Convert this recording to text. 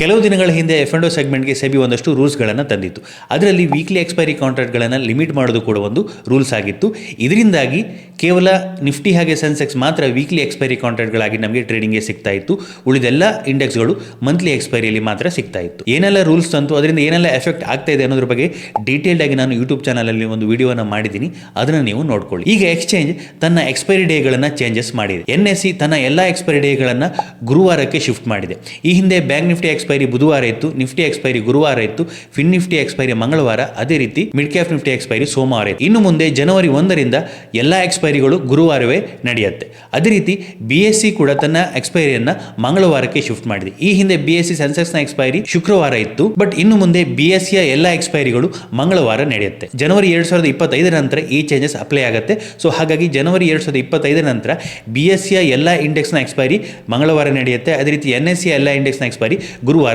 ಕೆಲವು ದಿನಗಳ ಹಿಂದೆ ಎಫ್ ಅಂಡ್ ಸೆಗ್ಮೆಂಟ್ಗೆ ಸೆಬಿ ಒಂದಷ್ಟು ರೂಲ್ಸ್ಗಳನ್ನು ತಂದಿತ್ತು. ಅದರಲ್ಲಿ ವೀಕ್ಲಿ ಎಕ್ಸ್ಪೈರಿ ಕಾಂಟ್ರಾಕ್ಟ್ಗಳನ್ನು ಲಿಮಿಟ್ ಮಾಡೋದು ಕೂಡ ಒಂದು ರೂಲ್ಸ್ ಆಗಿತ್ತು. ಇದರಿಂದಾಗಿ ಕೇವಲ ನಿಫ್ಟಿ ಹಾಗೆ ಸೆನ್ಸೆಕ್ಸ್ ಮಾತ್ರ ವೀಕ್ಲಿ ಎಕ್ಸ್ಪೈರಿ ಕಾಂಟ್ರಾಕ್ಟ್ಗಳಾಗಿ ನಮಗೆ ಟ್ರೇಡಿಂಗ್ಗೆ ಸಿಗ್ತಾ ಇತ್ತು. ಉಳಿದೆಲ್ಲ ಇಂಡೆಕ್ಸ್ಗಳು ಮಂತ್ಲಿ ಎಕ್ಸ್ಪೈರಿಯಲ್ಲಿ ಮಾತ್ರ ಸಿಗ್ತಾ ಇತ್ತು. ಏನೆಲ್ಲ ರೂಲ್ಸ್ ತಂತು, ಅದರಿಂದ ಏನೆಲ್ಲ ಎಫೆಕ್ಟ್ ಆಗ್ತಾ ಇದೆ ಅನ್ನೋದ್ರ ಬಗ್ಗೆ ಡೀಟೇಲ್ಡ್ ಆಗಿ ನಾನು ಯೂಟ್ಯೂಬ್ ಚಾನಲಲ್ಲಿ ಒಂದು ವಿಡಿಯೋನ ಮಾಡಿದ್ದೀನಿ. ಅದನ್ನು ನೀವು ನೋಡ್ಕೊಳ್ಳಿ. ಈಗ ಎಕ್ಸ್ಚೇಂಜ್ ತನ್ನ ಎಕ್ಸ್ಪೈರಿ ಡೇಗಳನ್ನು ಚೇಂಜಸ್ ಮಾಡಿದೆ. ಎನ್ ಎಸ್ ಸಿ ತನ್ನ ಎಲ್ಲ ಎಕ್ಸ್ಪೈರಿ ಡೇಗಳನ್ನು ಗುರುವಾರಕ್ಕೆ ಶಿಫ್ಟ್ ಮಾಡಿದೆ. ಈ ಹಿಂದೆ ಬ್ಯಾಂಕ್ ನಿಫ್ಟಿ ಎಕ್ಸ್ಪೈರಿ ಬುಧವಾರ ಇತ್ತು, ನಿಫ್ಟಿ ಎಕ್ಸ್ಪೈರಿ ಗುರುವಾರ ಇತ್ತು ಫಿನ್ ನಿಫ್ಟಿ ಎಕ್ಸ್ಪೈರಿ ಮಂಗಳವಾರ, ಅದೇ ರೀತಿ ಮಿಡ್ ಕ್ಯಾಪ್ ನಿಫ್ಟಿ ಎಕ್ಸ್ಪೈರಿ ಸೋಮವಾರ ಇತ್ತು. ಇನ್ನು ಮುಂದೆ ಜನವರಿ ಒಂದರಿಂದ ಎಲ್ಲ ಎಕ್ಸ್ಪೈರಿಗಳು ಗುರುವಾರವೇ ನಡೆಯುತ್ತೆ. ಅದೇ ರೀತಿ ಬಿ ಎಸ್ ಸಿ ಕೂಡ ತನ್ನ ಎಕ್ಸ್ಪೈರಿಯನ್ನ ಮಂಗಳವಾರಕ್ಕೆ ಶಿಫ್ಟ್ ಮಾಡಿದೆ. ಈ ಹಿಂದೆ ಬಿ ಎಸ್ ಸಿ ಎಕ್ಸ್ಪೈರಿ ಶುಕ್ರವಾರ ಇತ್ತು ಬಟ್ ಇನ್ನು ಮುಂದೆ ಬಿ ಎಸ್ ಸಿಯ ಎಲ್ಲ ಎಕ್ಸ್ಪೈರಿಗಳು ಮಂಗಳವಾರ ನಡೆಯುತ್ತೆ. ಜನವರಿ ಎರಡ್ ಸಾವಿರದ ಇಪ್ಪತ್ತೈದರ ನಂತರ ಈ ಚೇಂಜಸ್ ಅಪ್ಲೈ ಆಗುತ್ತೆ. ಸೊ ಹಾಗಾಗಿ ಜನವರಿ ಎರಡ್ ಸಾವಿರದ ಇಪ್ಪತ್ತೈದರ ನಂತರ ಬಿ ಎಸ್ ಸಿಯ ಎಲ್ಲ ಇಂಡೆಕ್ಸ್ನ ಎಕ್ಸ್ಪೈರಿ ಮಂಗಳವಾರ ನಡೆಯುತ್ತೆ. ಅದೇ ರೀತಿ ಎನ್ ಎಸ್ ಸಿ ಎಲ್ಲ ಇಂಡೆಕ್ಸ್ನ ಎಕ್ಸ್ಪೈರಿ ಗುರುವಾರ